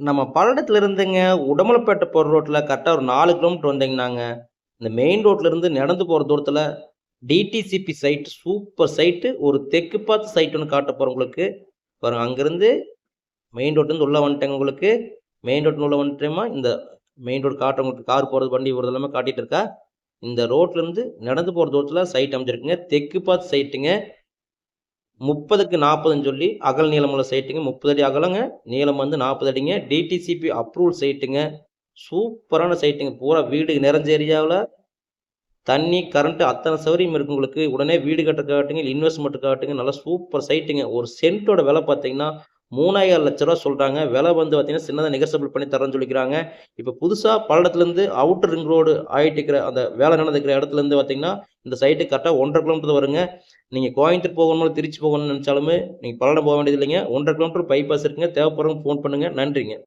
நம்ம பல்லடத்துல இருந்துங்க உடமலைப்பேட்டை போகிற ரோட்டில் கரெக்டாக ஒரு நாலு கிலோமீட்டர் வந்தீங்கன்னாங்க. இந்த மெயின் ரோட்லேருந்து நடந்து போகிற தூரத்தில் டிடிசிபி சைட் சூப்பர் சைட்டு ஒரு தெற்கு பார்த்து சைட் ஒன்று காட்ட போகிறோம் உங்களுக்கு. பாருங்க அங்கேருந்து மெயின் ரோட்லேருந்து உள்ளே வந்துட்டேங்க உங்களுக்கு. மெயின் ரோட்ல உள்ள வந்துட்டேமா இந்த மெயின் ரோடு காட்ட உங்களுக்கு கார் போகிறது வண்டி போகிறது எல்லாமே காட்டிகிட்டு இருக்கா. இந்த ரோட்லேருந்து நடந்து போகிற தூரத்தில் சைட் அமைச்சிருக்குங்க தெற்கு பார்த்து சைட்டுங்க முப்பதுக்கு நாற்பதுன்னு சொல்லி அகல் நீளமுள்ள சைட்டுங்க முப்பது அடி அகலங்க. நீளம் வந்து நாற்பது அடிங்க. டிடிசிபி அப்ரூவல் சைட்டுங்க சூப்பரான சைட்டுங்க பூரா வீடு நிறைஞ்ச ஏரியாவில். தண்ணி கரண்ட்டு அத்தனை சௌகரியம் இருக்கு உங்களுக்கு. உடனே வீடு கட்ட காட்டுங்க இன்வெஸ்ட்மெண்ட் காட்டுங்க. நல்லா சூப்பர் சைட்டுங்க ஒரு சென்ட்டோட விலை பார்த்தீங்கன்னா மூணாயிரம் லட்ச ரூபா சொல்கிறாங்க விலை வந்து பார்த்தீங்கன்னா சின்னதாக நெகசபிள் பண்ணி தரேன்னு சொல்லிக்கிறாங்க. இப்போ புதுசாக பல்லடத்துலேருந்து அவுட்டர் ரிங் ரோடு ஆகிட்டு இருக்கிற அந்த வேலை நடந்துக்கிற இடத்துலேருந்து பார்த்தீங்கன்னா இந்த சைட்டு கரெக்டாக ஒன்றரை கிலோமீட்டர் வருங்க. நீங்கள் கோயம்புத்தூர் போகணும் திருச்சி போகணும்னு நினச்சாலுமே நீங்கள் பல்லடம் போக வேண்டியது இல்லைங்க ஒன்றரை கிலோமீட்டர் பைபாஸ் இருக்குங்க. தேவைப்படுறவங்க ஃபோன் பண்ணுங்கள் நன்றிங்க.